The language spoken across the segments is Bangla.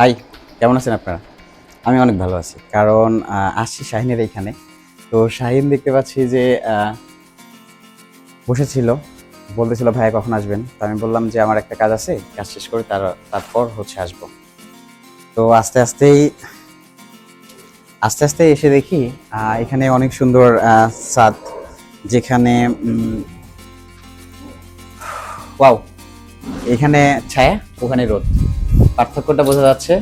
হাই, কেমন আছেন আপনারা? আমি অনেক ভালো আছি, কারণ আসছি শাহিনের এইখানে। তো শাহিন দেখতে পাচ্ছি যে বসেছিল, বলতেছিল, ভাইয়া, কখন আসবেন? তো আমি বললাম যে, আমার একটা কাজ আছে, কাজ শেষ করে তার, তারপর হচ্ছে আসব। তো আস্তে আস্তেই, আস্তে আস্তে এসে দেখি এখানে অনেক সুন্দর ছাদ, যেখানে ওয়াও, এখানে ছায়া, ওখানে রোদ। পার্থক্যটা বোঝা যাচ্ছে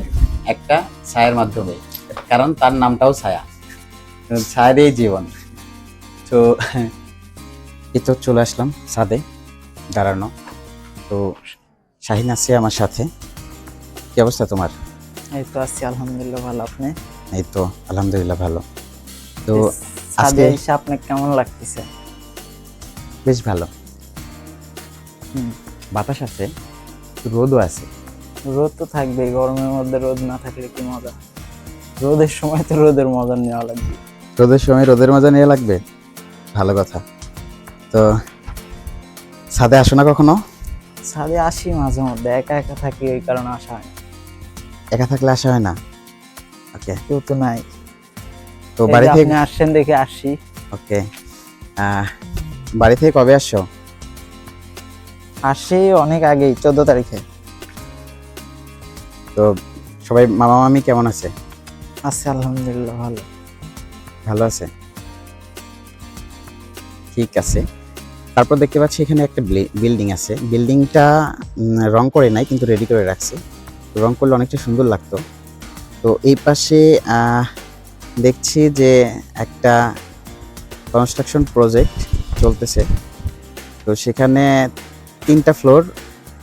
একটা ছায়ার মাধ্যমে কারণ তার নামটাও ছায়া। ছায়ারই জীবন। তো এই তো চলে আসলাম ছাদে দাঁড়ানো। তো শাহিন আছে আমার সাথে। কি অবস্থা তোমার? এই তো আছি আলহামদুলিল্লাহ ভালো। আপনি? এই তো আলহামদুলিল্লাহ ভালো। তো সাদে আজকে এসে আপনার কেমন লাগতেছে? বেশ ভালো। হুম, বাতাস আছে রোদও আছে। রোদ তো থাকবেই গরমের মধ্যে রোদ না থাকলে কি মজা? রোদের সময় তো রোদের মজা নেওয়া লাগবে। রোদের সময় রোদের মজা নেওয়া লাগবে? ভালো কথা। তো ছাদে আসো না কখনো? সাদে আসি মাঝে মধ্যে একা একা থাকি ওই কারণে আসা হয় একা থাকলে আসা হয় না? ওকে। কেউ তো নাই। তো বাড়ি থেকে আপনি আসছেন দেখে আসছি ওকে। বাড়ি থেকে কবে আসছো? আসি অনেক আগেই চোদ্দ তারিখে। তো সবাই মামা মামি কেমন আছে? আছে আলহামদুলিল্লাহ ভালো। ভালো আছে? ঠিক আছে। তারপর দেখতে পাচ্ছি এখানে একটা বিল্ডিং আছে। বিল্ডিংটা রং করে নাই কিন্তু রেডি করে রাখছে। রং করলে অনেকটা সুন্দর লাগতো। তো এই পাশে দেখছি যে একটা কনস্ট্রাকশন প্রজেক্ট চলতেছে। তো সেখানে তিনটা ফ্লোর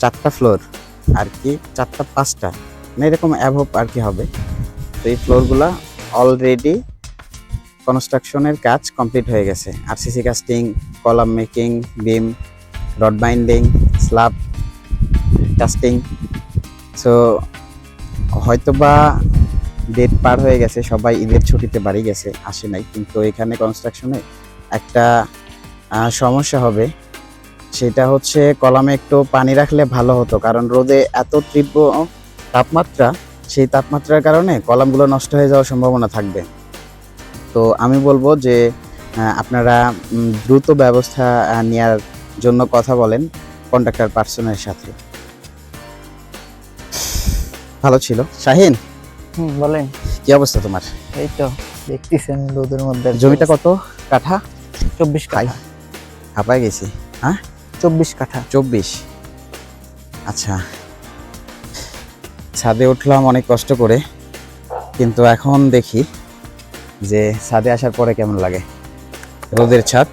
চারটা ফ্লোর আর কি চারটা পাঁচটা। মানে এরকম অ্যাভব আর কি হবে। তো এই ফ্লোরগুলা অলরেডি কনস্ট্রাকশনের কাজ কমপ্লিট হয়ে গেছে। আর RCC casting column making beam rod binding slab casting so হয়তোবা ডেট পার হয়ে গেছে, সবাই ঈদের ছুটিতে বাড়ি গেছে, আসে নাই। কিন্তু এখানে কনস্ট্রাকশনে একটা সমস্যা হবে। সেটা হচ্ছে, কলামে একটু পানি রাখলে ভালো হতো, কারণ রোদে এত তীব্র তাপমাত্রা সেই তাপমাত্রার কারণে কলামগুলো নষ্ট হয়ে যাওয়ার সম্ভাবনা থাকবে। তো আমি বলব যে আপনারা দ্রুত ব্যবস্থা নেওয়ার জন্য কথা বলেন কন্ট্রাক্টর পার্সনের সাথে। ভালো ছিল। শাহিন? হুম বলেন। কি অবস্থা তোমার? এই তো দেখতেছেন রোদের মধ্যে জমিটা কত? কাঠা? চব্বিশ কাঠা। হাঁপায় গেছি। হ্যাঁ? চব্বিশ কাঠা। চব্বিশ। আচ্ছা। ছাদে উঠলাম অনেক কষ্ট করে, কিন্তু এখন দেখি যে ছাদে আসার পরে কেমন লাগে। রোদের ছাদ।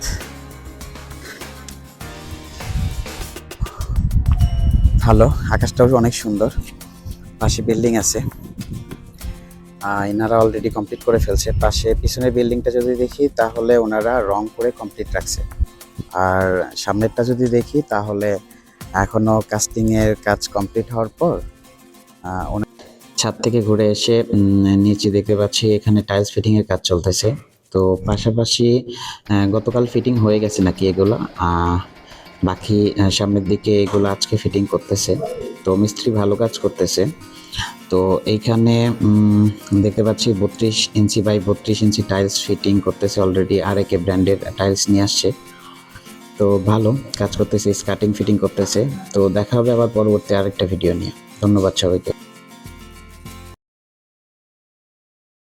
ভালো, আকাশটাও অনেক সুন্দর, পাশে বিল্ডিং আছে। এনারা অলরেডি কমপ্লিট করে ফেলছে। পাশে পিছনের বিল্ডিংটা যদি দেখি, তাহলে ওনারা রং করে কমপ্লিট রাখছে। আর সামনেরটা যদি দেখি, তাহলে এখনও কাস্টিংয়ের কাজ কমপ্লিট হওয়ার পর ওনা- ছাদ থেকে ঘুরে এসে নিচে দেখতে পাচ্ছি এখানে টাইলস ফিটিং এর কাজ চলতেছে। তো পাশাপাশি গতকাল ফিটিং হয়ে গেছে নাকি এগুলো? বাকি সামনের দিকে এগুলো আজকে ফিটিং করতেছে। তো মিস্ত্রি ভালো কাজ করতেছে। তো এইখানে দেখতে পাচ্ছি বত্রিশ ইঞ্চি বাই বত্রিশ ইঞ্চি টাইলস ফিটিং করতেছে অলরেডি আর একে ব্র্যান্ডের টাইলস নিয়ে আসছে। তো ভালো কাজ করতেছে স্কার্টিং ফিটিং করতেছে। তো দেখা হবে আবার পরবর্তী আরেকটা ভিডিও নিয়ে। ধন্যবাদ সবাইকে।